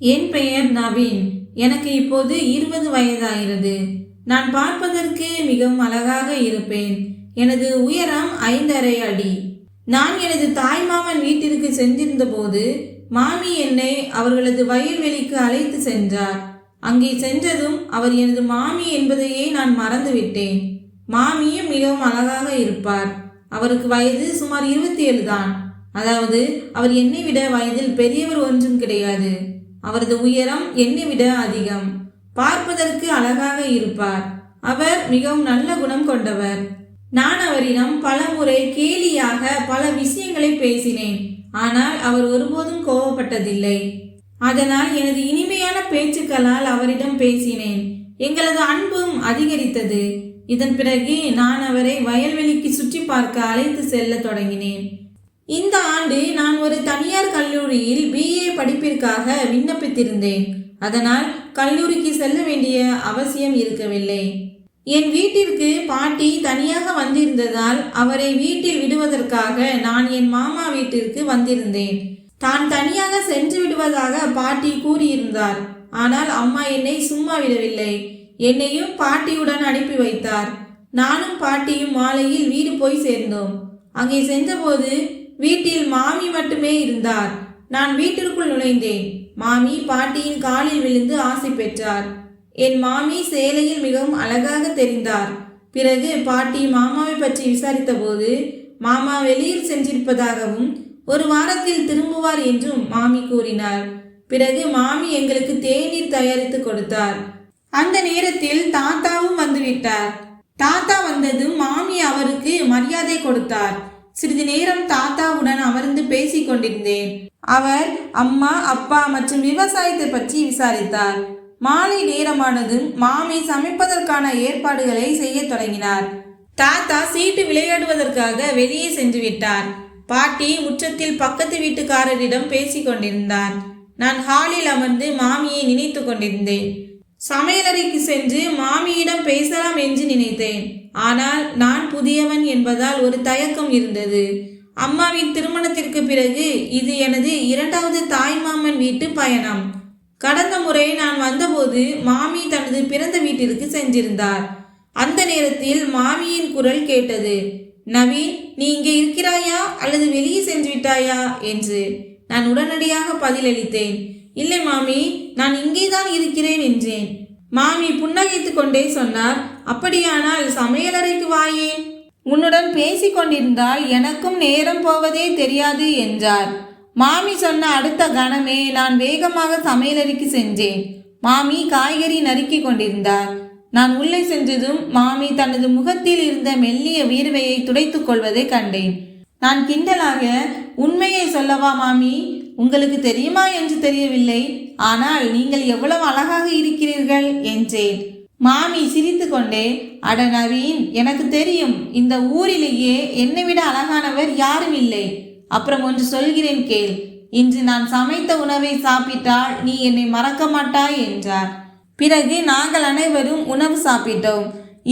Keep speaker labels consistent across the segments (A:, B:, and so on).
A: என் பெயர் நவீன். எனக்கு இப்போது இருபது வயதாகிறது. நான் பார்ப்பதற்கு மிகவும் அழகாக இருப்பேன். எனது உயரம் ஐந்தரை அடி. நான் எனது தாய்மாமன் வீட்டிற்கு சென்றிருந்த போது மாமி என்னை அவர்களது வயல்வெளிக்கு அழைத்து சென்றார். அங்கே சென்றதும் அவர் எனது மாமி என்பதையே நான் மறந்துவிட்டேன். மாமியும் மிகவும் அழகாக இருப்பார். அவருக்கு வயது சுமார் இருபத்தி ஏழு தான். அதாவது அவர் என்னை விட வயதில் பெரியவர் ஒன்றும் கிடையாது. அவரது உயரம் என்னை விட அதிகம். பார்ப்பதற்கு அழகாக இருப்பார். அவர் மிகவும் நல்ல குணம் கொண்டவர். நான் அவரிடம் பல முறை கேலியாக பல விஷயங்களை பேசினேன். ஆனால் அவர் ஒருபோதும் கோபப்பட்டதில்லை. அதனால் எனது இனிமையான பேச்சுக்களால் அவரிடம் பேசினேன். எங்களது அன்பும் அதிகரித்தது. இதன் பிறகு நான் அவரை வயல்வெளிக்கு சுற்றி பார்க்க அழைத்து செல்ல தொடங்கினேன். இந்த ஆண்டு நான் ஒரு தனியார் கல்லூரியில் பிஏ படிப்பிற்காக விண்ணப்பித்திருந்தேன். அதனால் கல்லூரிக்கு செல்ல வேண்டிய அவசியம் இருக்கவில்லை. என் வீட்டிற்கு பாட்டி தனியாக வந்திருந்ததால் அவரை வீட்டில் விடுவதற்காக நான் என் மாமா வீட்டிற்கு வந்திருந்தேன். தான் தனியாக சென்று விடுவதாக பாட்டி கூறியிருந்தார். ஆனால் அம்மா என்னை சும்மா விடவில்லை. என்னையும் பாட்டியுடன் அனுப்பி வைத்தார். நானும் பாட்டியும் மாலையில் வீடு போய் சேர்ந்தோம். அங்கே சென்றபோது வீட்டில் மாமி மட்டுமே இருந்தார். நான் வீட்டிற்குள் நுழைந்தேன். மாமி பாட்டியின் காலில் விழுந்து ஆசை பெற்றார். என் மாமி சேலையில் மிகவும் அழகாக தெரிந்தார். பிறகு பாட்டி மாமாவை பற்றி விசாரித்தபோது மாமா வெளியில் சென்றிருப்பதாகவும் ஒரு வாரத்தில் திரும்புவார் என்றும் மாமி கூறினார். பிறகு மாமி எங்களுக்கு தேநீர் தயாரித்து கொடுத்தார். அந்த நேரத்தில் தாத்தாவும் வந்துவிட்டார். தாத்தா வந்ததும் மாமி அவருக்கு மரியாதை கொடுத்தார். சிறிது நேரம் தாத்தாவுடன் அமர்ந்து பேசிக் கொண்டிருந்தேன் அவர் அம்மா அப்பா மற்றும் விவசாயத்தை பற்றி விசாரித்தார். மாலை நேரமானதும் மாமி சமைப்பதற்கான ஏற்பாடுகளை செய்யத் தொடங்கினார். தாத்தா சீட்டு விளையாடுவதற்காக வெளியே சென்று விட்டார். பாட்டி முற்றத்தில் பக்கத்து வீட்டுக்காரரிடம் பேசிக் கொண்டிருந்தார் நான் ஹாலில் அமர்ந்து மாமியை நினைத்து கொண்டிருந்தேன் சமையலறைக்கு சென்று மாமியிடம் பேசலாம் என்று நினைத்தேன். ஆனால் நான் புதியவன் என்பதால் ஒரு தயக்கம் இருந்தது. அம்மாவின் திருமணத்திற்கு பிறகு இது எனது இரண்டாவது தாய்மாமன் வீட்டு பயணம். கடந்த முறை நான் வந்தபோது மாமி தனது பிறந்த வீட்டிற்கு சென்றிருந்தார். அந்த நேரத்தில் மாமியின் குரல் கேட்டது நவீன் நீ இங்கே இருக்கிறாயா? அல்லது வெளியே சென்று விட்டாயா? என்று நான் உடனடியாக பதிலளித்தேன். இல்லை மாமி நான் இங்கே தான் இருக்கிறேன் என்றேன். மாமி புன்னகைத்து கொண்டே சொன்னார் அப்படியானால் சமையலறைக்கு வாயேன். உன்னுடன் பேசிக் கொண்டிருந்தால் எனக்கும் நேரம் போவதே தெரியாது என்றார். மாமி சொன்ன அடுத்த கணமே நான் வேகமாக சமையலறைக்கு சென்றேன். மாமி காய்கறி நறுக்கிக் கொண்டிருந்தார். நான் உள்ளே சென்றதும் மாமி தனது முகத்தில் இருந்த மெல்லிய வீர்வையை துடைத்துக் கொள்வதை கண்டேன். நான் கிண்டலாக உண்மையை சொல்லவா மாமி? உங்களுக்கு தெரியுமா என்று தெரியவில்லை. ஆனால் நீங்கள் எவ்வளவு அழகாக இருக்கிறீர்கள் என்றேன். மாமி சிரித்து கொண்டே அட நவீன் எனக்கு தெரியும் இந்த ஊரிலேயே என்னை விட அழகானவர் யாரும் இல்லை. அப்புறம் ஒன்று சொல்கிறேன் கேள். இன்று நான் சமைத்த உணவை சாப்பிட்டால் நீ என்னை மறக்க மாட்டாய் என்றார். பிறகு நாங்கள் அனைவரும் உணவு சாப்பிட்டோம்.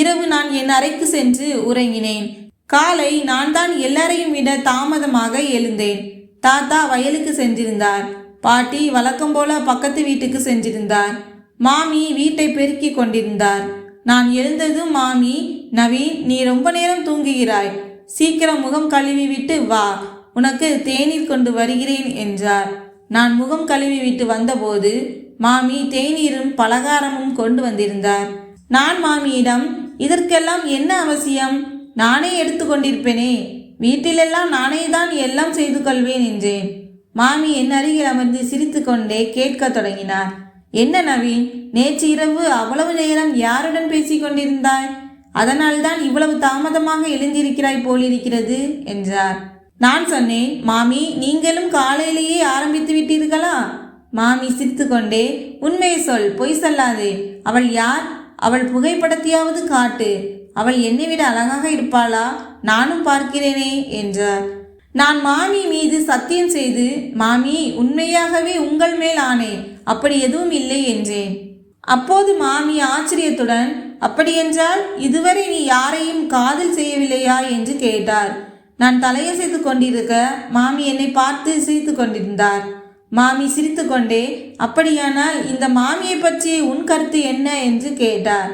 A: இரவு நான் என் அறைக்கு சென்று உறங்கினேன். காலை நான் தான் எல்லாரையும் விட தாமதமாக எழுந்தேன். தாத்தா வயலுக்கு சென்றிருந்தார். பாட்டி வழக்கம் போல பக்கத்து வீட்டுக்கு சென்றிருந்தார். மாமி வீட்டை பெருக்கி கொண்டிருந்தார். நான் எழுந்ததும் மாமி நவீன் நீ ரொம்ப நேரம் தூங்குகிறாய். சீக்கிரம் முகம் கழுவி விட்டு வா. உனக்கு தேநீர் கொண்டு வருகிறேன் என்றார். நான் முகம் கழுவி விட்டு வந்தபோது மாமி தேநீரும் பலகாரமும் கொண்டு வந்திருந்தார். நான் மாமியிடம் இதற்கெல்லாம் என்ன அவசியம்? நானே எடுத்துக்கொண்டிருப்பேனே வீட்டிலெல்லாம் நானே தான் எல்லாம் செய்து கொள்வேன் என்றேன். மாமி என் அருகில் அமர்ந்து சிரித்துக்கொண்டே கேட்கத் தொடங்கினார். என்ன நவீன் நேற்று இரவு அவ்வளவு நேரம் யாருடன் பேசிக்கொண்டிருந்தாய் அதனால்தான் இவ்வளவு தாமதமாக எழுந்திருக்கிறாய் போலிருக்கிறது என்றார். நான் சொன்னேன் மாமி நீங்களும் காலையிலேயே ஆரம்பித்து விட்டீர்களா மாமி சிரித்துக்கொண்டே உண்மையை சொல் பொய் சொல்லாதே. அவள் யார்? அவள் புகைப்படத்தையாவது காட்டு. அவள் என்னை விட அழகாக இருப்பாளா? நானும் பார்க்கிறேனே என்றார். நான் மாமி மீது சத்தியம் செய்து மாமி உண்மையாகவே உங்கள் மேல் ஆனேன் அப்படி எதுவும் இல்லை என்றேன். அப்போது மாமி ஆச்சரியத்துடன் அப்படியென்றால் இதுவரை நீ யாரையும் காதல் செய்யவில்லையா என்று கேட்டார். நான் தலையசைத்து கொண்டிருக்க மாமி என்னை பார்த்து சிரித்து கொண்டிருந்தார். மாமி சிரித்துக்கொண்டே அப்படியானால் இந்த மாமியை பற்றி உன் கருத்து என்ன என்று கேட்டார்.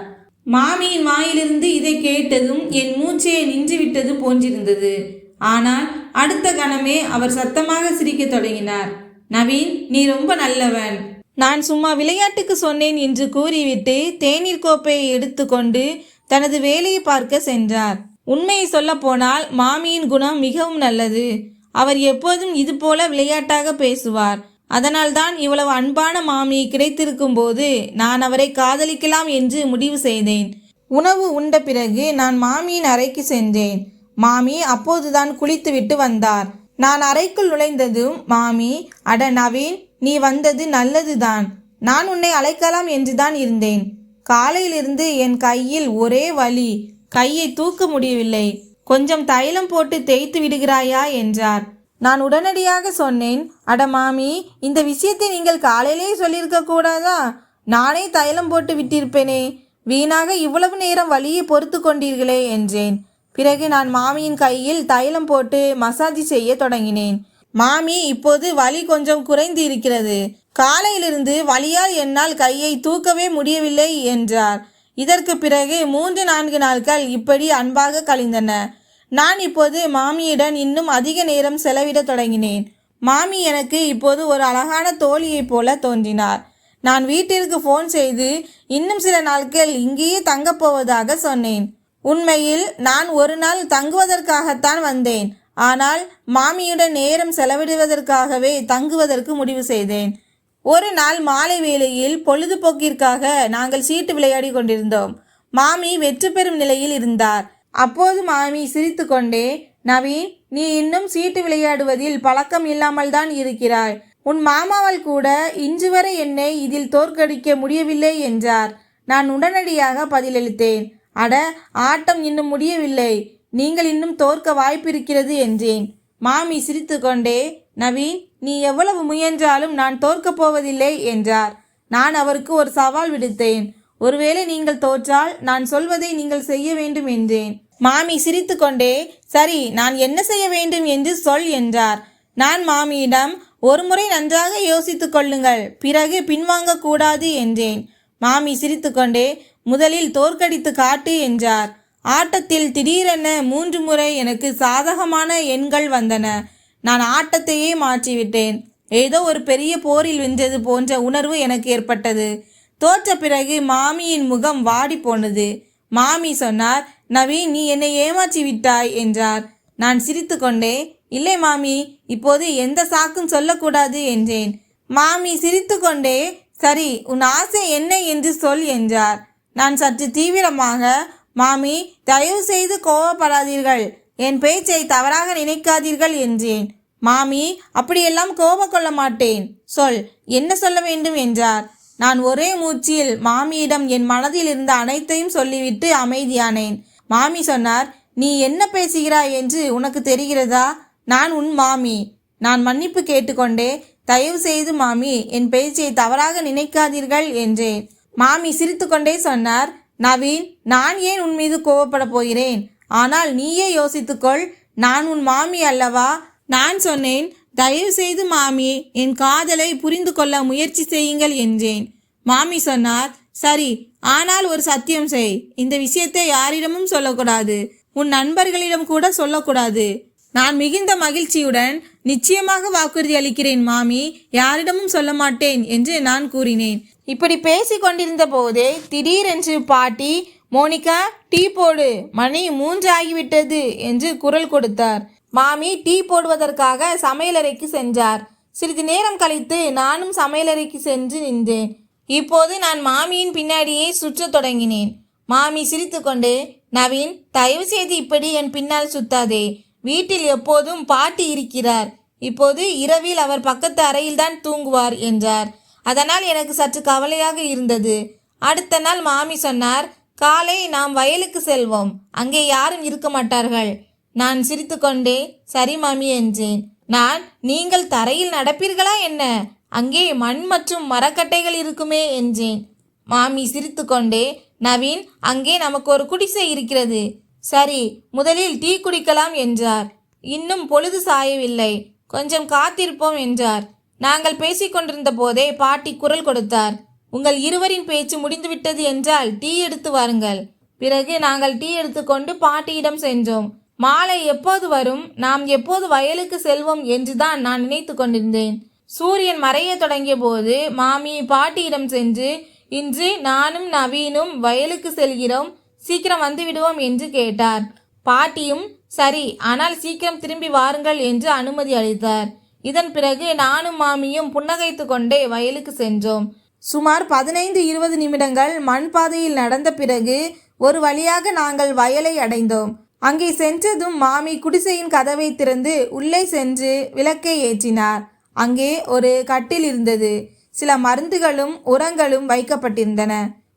A: மாமியின் வாயிலிருந்து இதை கேட்டதும் என் மூச்சையை நின்றுவிட்டது போன்றிருந்தது. ஆனால் அடுத்த கணமே அவர் சத்தமாக சிரிக்கத் தொடங்கினார். நவீன் நீ ரொம்ப நல்லவன். நான் சும்மா விளையாட்டுக்கு சொன்னேன் என்று கூறிவிட்டு தேநீர் கோப்பையை எடுத்துக்கொண்டு தனது வேலையை பார்க்க சென்றார். உண்மையை சொல்லப்போனால் மாமியின் குணம் மிகவும் நல்லது. அவர் எப்போதும் இதுபோல விளையாட்டாக பேசுவார். அதனால்தான் இவ்வளவு அன்பான மாமி கிடைத்திருக்கும் போது நான் அவரை காதலிக்கலாம் என்று முடிவு செய்தேன். உணவு உண்ட பிறகு நான் மாமியின் அறைக்கு சென்றேன். மாமி அப்போதுதான் குளித்துவிட்டு வந்தார். நான் அறைக்குள் நுழைந்ததும் மாமி அட நவீன் நீ வந்தது நல்லதுதான். நான் உன்னை அழைக்கலாம் என்றுதான் இருந்தேன். காலையிலிருந்து என் கையில் ஒரே வலி. கையை தூக்க முடியவில்லை. கொஞ்சம் தைலம் போட்டு தேய்த்து விடுகிறாயா? என்றார். நான் உடனடியாக சொன்னேன் அட மாமி இந்த விஷயத்தை நீங்கள் காலையிலேயே சொல்லியிருக்க கூடாதா? நானே தைலம் போட்டு விட்டிருப்பேனே. வீணாக இவ்வளவு நேரம் வலியை பொறுத்து கொண்டீர்களே என்றேன். பிறகு நான் மாமியின் கையில் தைலம் போட்டு மசாஜ் செய்ய தொடங்கினேன். மாமி இப்போது வலி கொஞ்சம் குறைந்து இருக்கிறது. காலையிலிருந்து வலியால் என்னால் கையை தூக்கவே முடியவில்லை என்றார். இதற்கு பிறகு மூன்று நான்கு நாட்கள் இப்படி அன்பாக கழிந்தன. நான் இப்போது மாமியுடன் இன்னும் அதிக நேரம் செலவிட தொடங்கினேன். மாமி எனக்கு இப்போது ஒரு அழகான தோழியைப் போல தோன்றினார். நான் வீட்டிற்கு ஃபோன் செய்து இன்னும் சில நாட்கள் இங்கேயே தங்கப் போவதாக சொன்னேன். உண்மையில் நான் ஒரு நாள் தங்குவதற்காகத்தான் வந்தேன். ஆனால் மாமியுடன் நேரம் செலவிடுவதற்காகவே தங்குவதற்கு முடிவு செய்தேன். ஒரு நாள் மாலை வேளையில் பொழுதுபோக்கிற்காக நாங்கள் சீட்டு விளையாடி கொண்டிருந்தோம். மாமி வெற்றி பெறும் நிலையில் இருந்தார். அப்போது மாமி சிரித்துக்கொண்டே நவீன் நீ இன்னும் சீட்டு விளையாடுவதில் பழக்கம் இல்லாமல் தான் இருக்கிறாய். உன் மாமாவால் கூட இன்று வரை என்னை இதில் தோற்கடிக்க முடியவில்லை என்றார். நான் உடனடியாக பதிலளித்தேன். அட ஆட்டம் இன்னும் முடியவில்லை. நீங்கள் இன்னும் தோற்க வாய்ப்பிருக்கிறது என்றேன். மாமி சிரித்துக்கொண்டே நவீன் நீ எவ்வளவு முயன்றாலும் நான் தோற்கப் போவதில்லை என்றார். நான் அவருக்கு ஒரு சவால் விடுத்தேன். ஒருவேளை நீங்கள் தோற்றால் நான் சொல்வதை நீங்கள் செய்ய வேண்டும் என்றேன். மாமி சிரித்துக்கொண்டே சரி நான் என்ன செய்ய வேண்டும் என்று சொல் என்றார். நான் மாமியிடம் ஒரு முறை நன்றாக யோசித்து கொள்ளுங்கள் பிறகு பின்வாங்கக்கூடாது என்றேன். மாமி சிரித்துக்கொண்டே முதலில் தோற்கடித்து காட்டு என்றார். ஆட்டத்தில் திடீரென மூன்று முறை எனக்கு சாதகமான எண்கள் வந்தன. நான் ஆட்டத்தையே மாற்றிவிட்டேன். ஏதோ ஒரு பெரிய போரில் வென்றது போன்ற உணர்வு எனக்கு ஏற்பட்டது. தோற்ற பிறகு மாமியின் முகம் வாடி போனது மாமி சொன்னார் நவீன் நீ என்னை ஏமாற்றி விட்டாய் என்றார். நான் சிரித்துக்கொண்டே இல்லை மாமி இப்போது எந்த சாக்கும் சொல்லக்கூடாது என்றேன். மாமி சிரித்துக்கொண்டே சரி உன் ஆசை என்ன என்று சொல் என்றார். நான் சற்று தீவிரமாக மாமி தயவு செய்து கோவப்படாதீர்கள். என் பேச்சை தவறாக நினைக்காதீர்கள் என்றேன். மாமி அப்படியெல்லாம் கோபம் கொள்ள மாட்டேன். சொல் என்ன சொல்ல வேண்டும் என்றார். நான் ஒரே மூச்சில் மாமியிடம் என் மனதில் இருந்த அனைத்தையும் சொல்லிவிட்டு அமைதியானேன். மாமி சொன்னார் நீ என்ன பேசுகிறாய் என்று உனக்கு தெரிகிறதா? நான் உன் மாமி. நான் மன்னிப்பு கேட்டுக்கொண்டே தயவு செய்து மாமி என் பேச்சை தவறாக நினைக்காதீர்கள் என்றேன். மாமி சிரித்துக்கொண்டே சொன்னார் நவீன் நான் ஏன் உன் மீது கோவப்பட போகிறேன்? ஆனால் நீயே யோசித்துக்கொள் நான் உன் மாமி அல்லவா? நான் சொன்னேன் தயவு செய்து மாமி என் காதலை புரிந்து கொள்ள முயற்சி செய்யுங்கள் என்றேன். மாமி சொன்னார் சரி ஆனால் ஒரு சத்தியம் செய். இந்த விஷயத்தை யாரிடமும் சொல்லக்கூடாது. உன் நண்பர்களிடம் கூட சொல்லக்கூடாது. நான் மிகுந்த மகிழ்ச்சியுடன் நிச்சயமாக வாக்குறுதி அளிக்கிறேன் மாமி யாரிடமும் சொல்ல மாட்டேன் என்று நான் கூறினேன். இப்படி பேசி கொண்டிருந்த போதே திடீரென்று பாட்டி மோனிகா டீ போடு மணி மூன்று ஆகிவிட்டது என்று குரல் கொடுத்தார். மாமி டீ போடுவதற்காக சமையலறைக்கு சென்றார். சிறிது நேரம் கழித்து நானும் சமையலறைக்கு சென்று நின்றேன். இப்போது நான் மாமியின் பின்னாடியே சுற்றத் தொடங்கினேன். மாமி சிரித்துக்கொண்டு நவீன் தயவு செய்து இப்படி என் பின்னால் சுத்தாதே. வீட்டில் எப்போதும் பாட்டி இருக்கிறார். இப்போது இரவில் அவர் பக்கத்து அறையில்தான் தூங்குவார் என்றார். அதனால் எனக்கு சற்று கவலையாக இருந்தது. அடுத்த நாள் மாமி சொன்னார் காலை நாம் வயலுக்கு செல்வோம். அங்கே யாரும் இருக்க மாட்டார்கள். நான் சிரித்துக்கொண்டே சரி மாமி என்றேன். நான் நீங்கள் தரையில் நடப்பீர்களா என்ன? அங்கே மண் மற்றும் மரக்கட்டைகள் இருக்குமே என்றேன். மாமி சிரித்துக்கொண்டே நவீன் அங்கே நமக்கு ஒரு குடிசை இருக்கிறது. சரி முதலில் டீ குடிக்கலாம் என்றார். இன்னும் பொழுது சாயவில்லை. கொஞ்சம் காத்திருப்போம் என்றார். நாங்கள் பேசிக்கொண்டிருந்த போதே பாட்டி குரல் கொடுத்தார். உங்கள் இருவரின் பேச்சு முடிந்துவிட்டது என்றால் டீ எடுத்து வாருங்கள். பிறகு நாங்கள் டீ எடுத்துக்கொண்டு பாட்டியிடம் சென்றோம். மாலை எப்போது வரும்? நாம் எப்போது வயலுக்கு செல்வோம் என்றுதான் நான் நினைத்து கொண்டிருந்தேன். சூரியன் மறைய தொடங்கிய போது மாமி பாட்டியிடம் சென்று இன்று நானும் நவீனும் வயலுக்கு செல்கிறோம். சீக்கிரம் வந்து விடுவோம் என்று கேட்டார். பாட்டியும் சரி ஆனால் சீக்கிரம் திரும்பி வாருங்கள் என்று அனுமதி அளித்தார். இதன் பிறகு நானும் மாமியும் புன்னகைத்து கொண்டே வயலுக்கு சென்றோம். சுமார் பதினைந்து இருபது நிமிடங்கள் மண் பாதையில் நடந்த பிறகு ஒரு வழியாக நாங்கள் வயலை அடைந்தோம். அங்கே சென்றதும் மாமி குடிசையின் கதவை திறந்து உள்ளே சென்று விளக்கை ஏற்றினார். அங்கே ஒரு கட்டில் இருந்தது. சில மருந்துகளும் உரங்களும் வைக்கப்பட்டிருந்தன.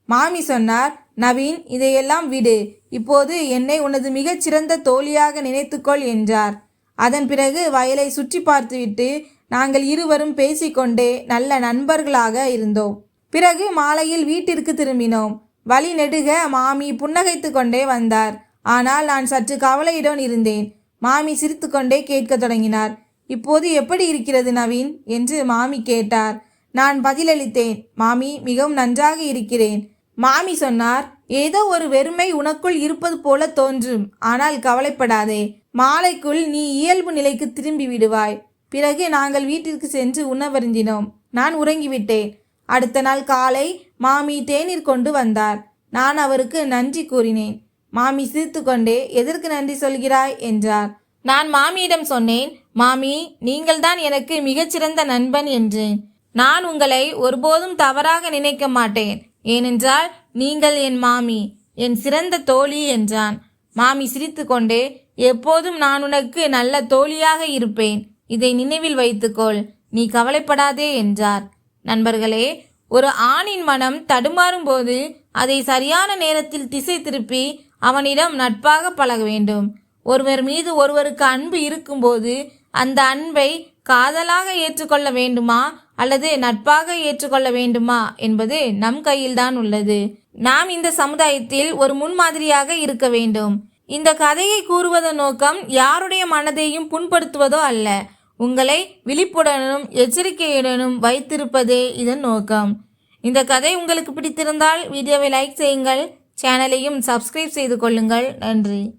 A: மாமி சொன்னார் நவீன் இதையெல்லாம் விடு. இப்போது என்னை உனது மிகச்சிறந்த தோழியாக நினைத்துக்கொள் என்றார். அதன் பிறகு வயலை சுற்றி பார்த்துவிட்டு நாங்கள் இருவரும் பேசிக்கொண்டே நல்ல நண்பர்களாக இருந்தோம். பிறகு மாலையில் வீட்டிற்கு திரும்பினோம். வழி நெடுக மாமி புன்னகைத்து கொண்டே வந்தார். ஆனால் நான் சற்று கவலையுடன் இருந்தேன். மாமி சிரித்துக்கொண்டே கேட்கத் தொடங்கினார். இப்போது எப்படி இருக்கிறது நவீன்? என்று மாமி கேட்டார். நான் பதிலளித்தேன். மாமி மிகவும் நன்றாக இருக்கிறேன். மாமி சொன்னார். ஏதோ ஒரு வெறுமை உனக்குள் இருப்பது போல தோன்றும். ஆனால் கவலைப்படாதே. மாலைக்குள் நீ இயல்பு நிலைக்கு திரும்பி விடுவாய். பிறகு நாங்கள் வீட்டிற்கு சென்று உணவருந்தினோம் நான் உறங்கிவிட்டேன். அடுத்த நாள் காலை மாமி தேநீர் கொண்டு வந்தார். நான் அவருக்கு நன்றி கூறினேன். மாமி சிரித்துக்கொண்டே எதற்கு நன்றி சொல்கிறாய்? என்றார். நான் மாமியிடம் சொன்னேன் மாமி நீங்கள்தான் எனக்கு மிகச்சிறந்த நண்பன் என்றேன். நான் உங்களை ஒருபோதும் தவறாக நினைக்க மாட்டேன். ஏனென்றால் நீங்கள் என் மாமி என் சிறந்த தோழி என்றான். மாமி சிரித்துக்கொண்டே எப்போதும் நான் உனக்கு நல்ல தோழியாக இருப்பேன். இதை நினைவில் வைத்துக்கொள். நீ கவலைப்படாதே என்றார். நண்பர்களே ஒரு ஆணின் மனம் தடுமாறும் போது அதை சரியான நேரத்தில் திசை திருப்பி அவனிடம் நட்பாக பழக வேண்டும். ஒருவர் மீது ஒருவருக்கு அன்பு இருக்கும்போது அந்த அன்பை காதலாக ஏற்றுக்கொள்ள வேண்டுமா அல்லது நட்பாக ஏற்றுக்கொள்ள வேண்டுமா என்பது நம் கையில்தான் உள்ளது. நாம் இந்த சமுதாயத்தில் ஒரு முன்மாதிரியாக இருக்க வேண்டும். இந்த கதையை கூறுவதன் நோக்கம் யாருடைய மனதையும் புண்படுத்துவதோ அல்ல உங்களை விழிப்புடனும் எச்சரிக்கையுடனும் வைத்திருப்பதே இதன் நோக்கம். இந்த கதை உங்களுக்கு பிடித்திருந்தால் வீடியோவை லைக் செய்யுங்கள். சேனலையும் சப்ஸ்கிரைப் செய்து கொள்ளுங்கள். நன்றி.